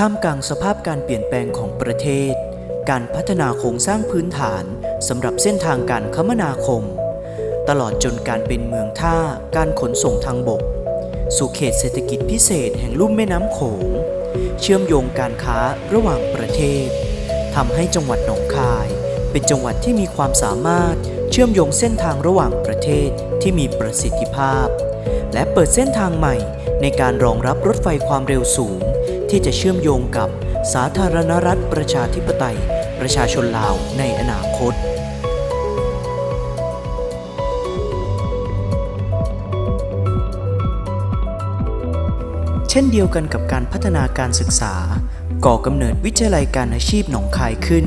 ท่ามกลางสภาพการเปลี่ยนแปลงของประเทศ การพัฒนาโครงสร้างพื้นฐานสำหรับเส้นทางการคมนาคม ตลอดจนการเป็นเมืองท่าการขนส่งทางบก สู่เขตเศรษฐกิจพิเศษแห่งลุ่มแม่น้ำโขง เชื่อมโยงการค้าระหว่างประเทศทำให้จังหวัดหนองคาย เป็นจังหวัดที่มีความสามารถเชื่อมโยงเส้นทางระหว่างประเทศที่มีประสิทธิภาพ และเปิดเส้นทางใหม่ในการรองรับรถไฟความเร็วสูง ที่จะเชื่อมโยงกับสาธารณรัฐประชาธิปไตย ประชาชนลาวในอนาคตเช่นเดียวกันกับการพัฒนาการศึกษา ก่อกำเนิดวิทยาลัยการอาชีพหนองคายขึ้น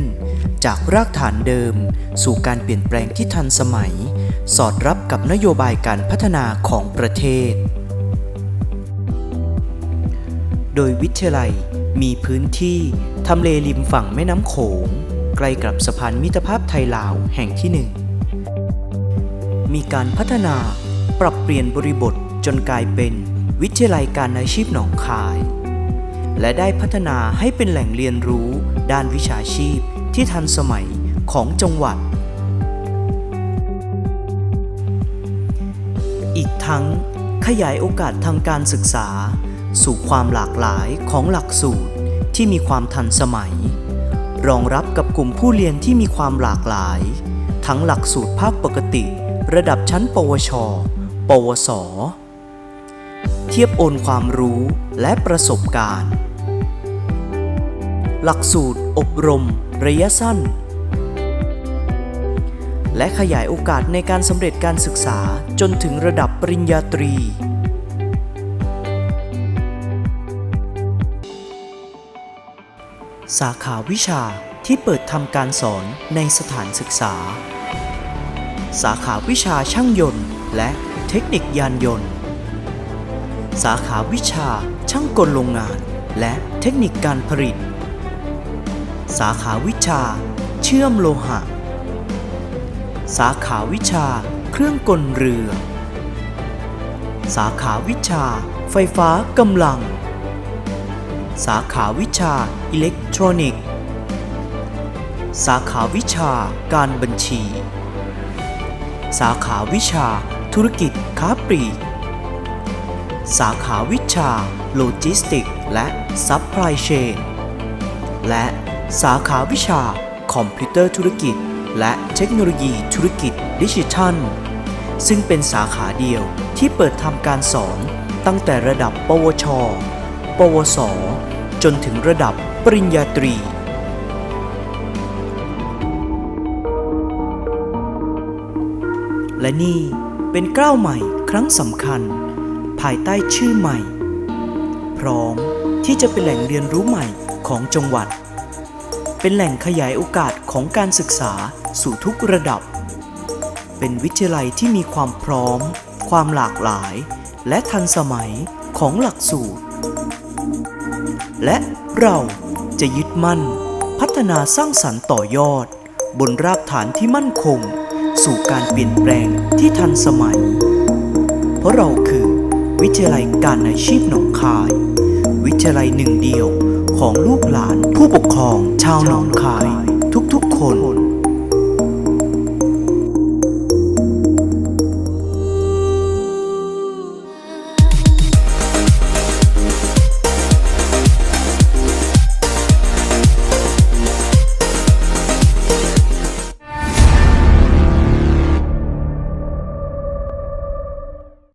จากรากฐานเดิม สู่การเปลี่ยนแปลงที่ทันสมัย สอดรับกับนโยบายการพัฒนาของประเทศ โดยวิทยาลัยมีพื้นที่ทำเลริมฝั่งแม่น้ำโขง ใกล้กับสะพานมิตรภาพไทยลาวแห่งที่หนึ่ง มีการพัฒนาปรับเปลี่ยนบริบทจนกลายเป็นวิทยาลัยการอาชีพหนองคาย และได้พัฒนาให้เป็นแหล่งเรียนรู้ด้านวิชาชีพที่ทันสมัยของจังหวัด อีกทั้งขยายโอกาสทางการศึกษา สู่ความหลากหลายของหลักสูตรที่มีความทันสมัย รองรับกับกลุ่มผู้เรียนที่มีความหลากหลาย ทั้งหลักสูตรภาคปกติ ระดับชั้น ปวช ปวส เทียบโอนความรู้และประสบการณ์ หลักสูตรอบรม ระยะสั้น และขยายโอกาสในการสำเร็จการศึกษาจนถึงระดับปริญญาตรี สาขาวิชาที่เปิดทำการสอนในสถานศึกษา สาขาวิชาช่างยนต์ และเทคนิคยานยนต์ สาขาวิชาช่างกลโรงงาน และเทคนิคการผลิต สาขาวิชา เชื่อมโลหะ สาขาวิชา เครื่องกลเรือ สาขาวิชา ไฟฟ้ากำลัง สาขาวิชาอิเล็กทรอนิกส์ สาขาวิชาการบัญชี สาขาวิชาธุรกิจค้าปลีก สาขาวิชาโลจิสติกและซัพพลายเชน และสาขาวิชาคอมพิวเตอร์ธุรกิจ และเทคโนโลยีธุรกิจดิจิทัล ซึ่งเป็นสาขาเดียวที่เปิดทำการสอนตั้งแต่ระดับ ปวช ปวส จนถึงระดับปริญญาตรี และนี่เป็นก้าวใหม่ครั้งสำคัญ ภายใต้ชื่อใหม่ พร้อมที่จะเป็นแหล่งเรียนรู้ใหม่ของจังหวัด เป็นแหล่งขยายโอกาสของการศึกษาสู่ทุกระดับ เป็นวิทยาลัยที่มีความพร้อม ความหลากหลาย และทันสมัยของหลักสูตร และเราจะยึดมั่น พัฒนาสร้างสรรค์ต่อยอด บนรากฐานที่มั่นคง สู่การเปลี่ยนแปลงที่ทันสมัย เพราะเราคือ วิทยาลัยการอาชีพหนองคาย วิทยาลัยหนึ่งเดียวของลูกหลานผู้ปกครองชาวหนองคาย ทุกๆคน